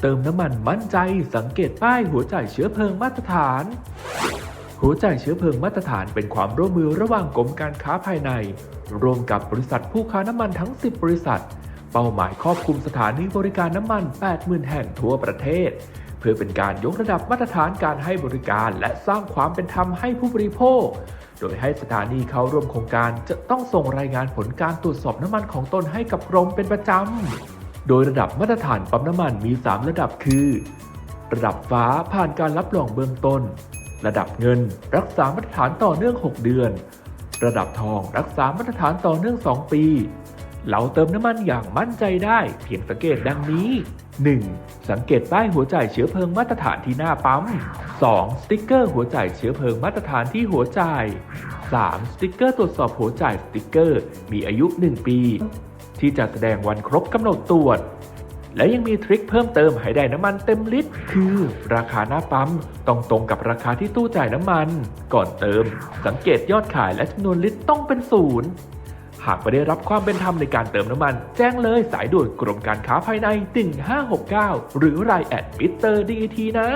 เติมน้ำมันมั่นใจสังเกตป้ายหัวจ่ายเชื้อเพลิงมาตรฐาน หัวจ่ายเชื้อเพลิงมาตรฐานเป็นความร่วมมือระหว่างกรมการค้าภายใน ร่วมกับบริษัทผู้ค้าน้ำมันทั้ง 10 บริษัท เป้าหมายครอบคลุมสถานีบริการน้ำมัน 80,000 แห่งทั่วประเทศ เพื่อเป็นการยกระดับมาตรฐานการให้บริการและสร้างความเป็นธรรมให้ผู้บริโภค โดยให้สถานีเข้าร่วมโครงการจะต้องส่งรายงานผลการตรวจสอบน้ำมันของตนให้กับกรมเป็นประจำ โดยระดับมาตรฐานปั๊มน้ำมันมี 3 ระดับคือ ระดับฟ้าผ่านการรับรองเบื้องต้น ระดับเงิน รักษามาตรฐานต่อเนื่อง 6 เดือน ระดับทองรักษามาตรฐานต่อเนื่อง 2 ปี เราเติมน้ำมันอย่างมั่นใจได้ เพียงสังเกตดังนี้ 1. สังเกตป้ายหัวจ่ายเชื้อเพลิงมาตรฐานที่หน้าปั๊ม 2. สติ๊กเกอร์หัวจ่ายเชื้อเพลิงมาตรฐานที่หัวจ่าย 3. สติ๊กเกอร์ตรวจสอบหัวจ่ายสติ๊กเกอร์ มีอายุ 1 ปี ที่จะแสดงวันครบกำหนดตรวจ และยังมีทริคเพิ่มเติมให้ได้น้ำมันเต็มลิตร คือ ราคาหน้าปั๊มต้องตรงกับราคาที่ตู้จ่ายน้ำมัน ก่อนเติม สังเกตยอดขายและจำนวนลิตรต้องเป็นศูนย์หากไม่ได้รับความเป็นธรรมในการเติมน้ำมัน แจ้งเลยสายด่วนกรมการค้าภายใน 1569 หรือรายแอดมิเตอร์ดีทีนะ